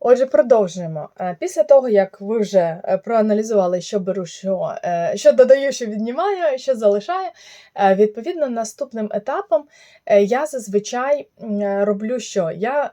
Отже, продовжуємо. Е, Після того, як ви вже е, проаналізували, що беру, що, е, що додаю, що віднімаю, що залишаю, відповідно, наступним етапом я зазвичай роблю що? Я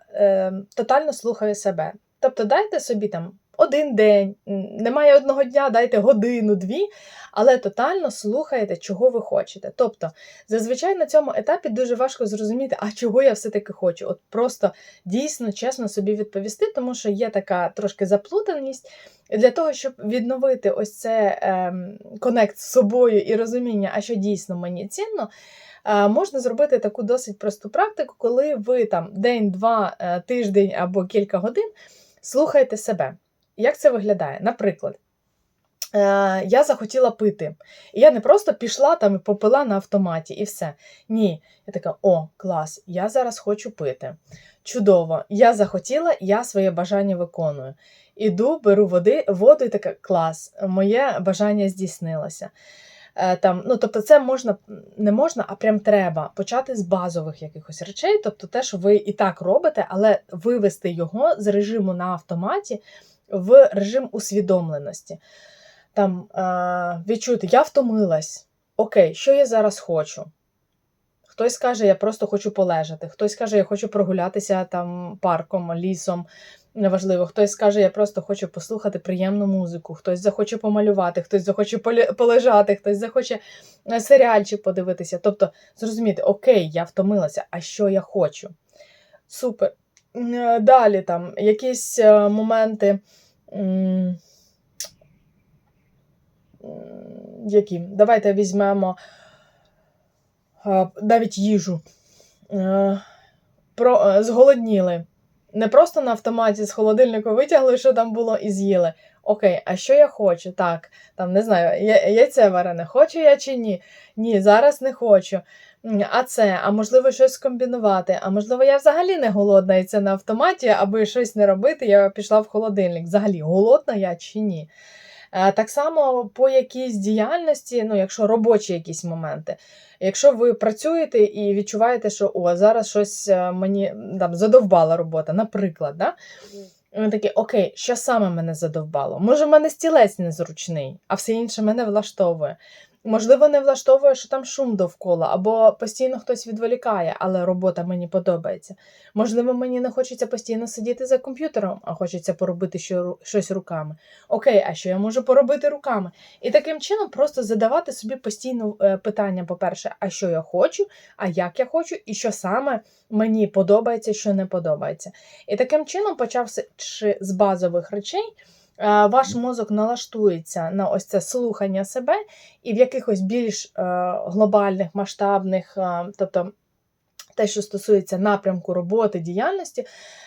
тотально слухаю себе. Тобто дайте собі там один день, немає одного дня, дайте годину, дві, але тотально слухаєте, чого ви хочете. Тобто, зазвичай на цьому етапі дуже важко зрозуміти, а чого я все-таки хочу. От просто дійсно чесно собі відповісти, тому що є така трошки заплутаність. Для того, щоб відновити ось це ем, конект з собою і розуміння, а що дійсно мені цінно, е, можна зробити таку досить просту практику, коли ви там день, два, е, тиждень або кілька годин слухаєте себе. Як це виглядає? Наприклад, е, я захотіла пити. І я не просто пішла там і попила на автоматі, і все. Ні, я така: о, клас, я зараз хочу пити. Чудово, я захотіла, я своє бажання виконую. Іду, беру води, воду і така клас, моє бажання здійснилося. Е, Там, ну, тобто, це можна не можна, а прям треба почати з базових якихось речей, тобто те, що ви і так робите, але вивести його з режиму на автоматі в режим усвідомленості. Там е, відчути, я втомилась. Окей, що я зараз хочу? Хтось каже, я просто хочу полежати, хтось каже, я хочу прогулятися там парком, лісом. Неважливо, хтось скаже, я просто хочу послухати приємну музику, хтось захоче помалювати, хтось захоче полежати, хтось захоче е, серіальчик подивитися. Тобто, зрозуміти, окей, я втомилася, а що я хочу? Супер. Е, Далі там якісь е, моменти. Які? Давайте візьмемо е, навіть їжу. Про, зголодніли. Не просто на автоматі з холодильника витягли, що там було, і з'їли. Окей, а що я хочу? Так, там не знаю, яйце варене, хочу я чи ні? Ні, зараз не хочу. А це, а можливо, щось скомбінувати. А можливо, я взагалі не голодна, і це на автоматі, аби щось не робити, я пішла в холодильник. Взагалі, голодна я чи ні? Е, Так само по якійсь діяльності, ну, якщо робочі якісь моменти. Якщо ви працюєте і відчуваєте, що о, зараз щось е, мені там задовбала робота, наприклад, да? Ви такі, окей, що саме мене задовбало? Може, в мене стілець незручний, а все інше мене влаштовує. Можливо, не влаштовує, що там шум довкола, або постійно хтось відволікає, але робота мені подобається. Можливо, мені не хочеться постійно сидіти за комп'ютером, а хочеться поробити щось руками. Окей, а що я можу поробити руками? І таким чином просто задавати собі постійно е, питання: по-перше, а що я хочу, а як я хочу, і що саме мені подобається, що не подобається. І таким чином, почавши з базових речей, ваш мозок налаштується на ось це слухання себе, і в якихось більш е, глобальних, масштабних, е, тобто те, що стосується напрямку роботи, діяльності,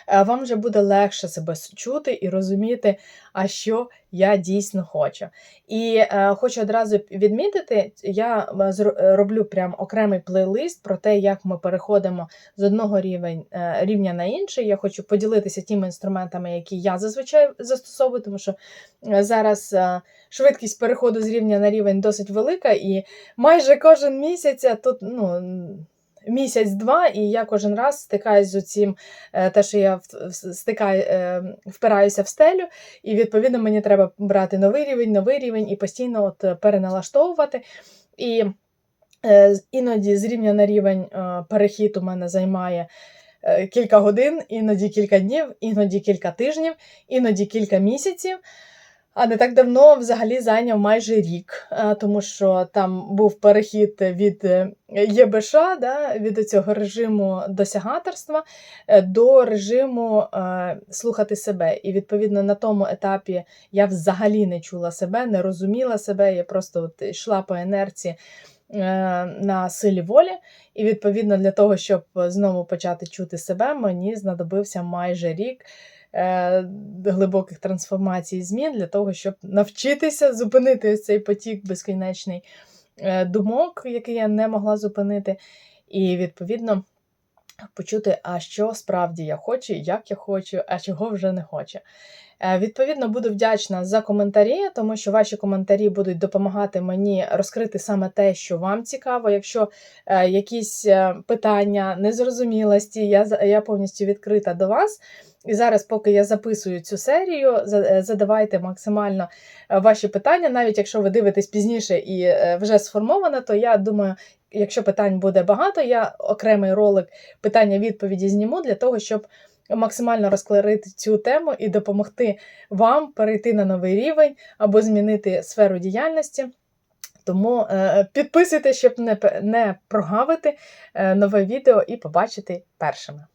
е, вам вже буде легше себе чути і розуміти, а що я дійсно хочу. І е, хочу одразу відмітити, я е, е, роблю прям окремий плейлист про те, як ми переходимо з одного рівень, е, рівня на інший. Я хочу поділитися тими інструментами, які я зазвичай застосовую, тому що зараз е, швидкість переходу з рівня на рівень досить велика, і майже кожен місяць тут ну. Місяць-два, і я кожен раз стикаюсь з цим, те, що я стикаю, е, впираюся в стелю, і відповідно мені треба брати новий рівень, новий рівень і постійно от е, переналаштовувати. І е, іноді з рівня на рівень е, перехід у мене займає е, кілька годин, іноді кілька днів, іноді кілька тижнів, іноді кілька місяців. А не так давно взагалі зайняв майже рік, е, тому що там був перехід від е, ЄБШ, да, від цього режиму досягаторства е, до режиму слухати себе. І відповідно на тому етапі я взагалі не чула себе, не розуміла себе. Я просто от йшла по інерції на силі волі. І відповідно для того, щоб знову почати чути себе, мені знадобився майже рік глибоких трансформацій і змін для того, щоб навчитися зупинити ось цей потік безкінечний е, думок, який я не могла зупинити, і відповідно. Почути, а що справді я хочу, як я хочу, а чого вже не хочу. Е, Відповідно, буду вдячна за коментарі, тому що ваші коментарі будуть допомагати мені розкрити саме те, що вам цікаво. Якщо е, якісь е, питання, незрозумілості, я, я повністю відкрита до вас. І зараз, поки я записую цю серію, задавайте максимально ваші питання, навіть якщо ви дивитесь пізніше і вже сформовано, то я думаю, якщо питань буде багато, я окремий ролик питання-відповіді зніму для того, щоб максимально розкларити цю тему і допомогти вам перейти на новий рівень або змінити сферу діяльності. Тому е, підписуйтесь, щоб не, не прогавити е, нове відео і побачити першими.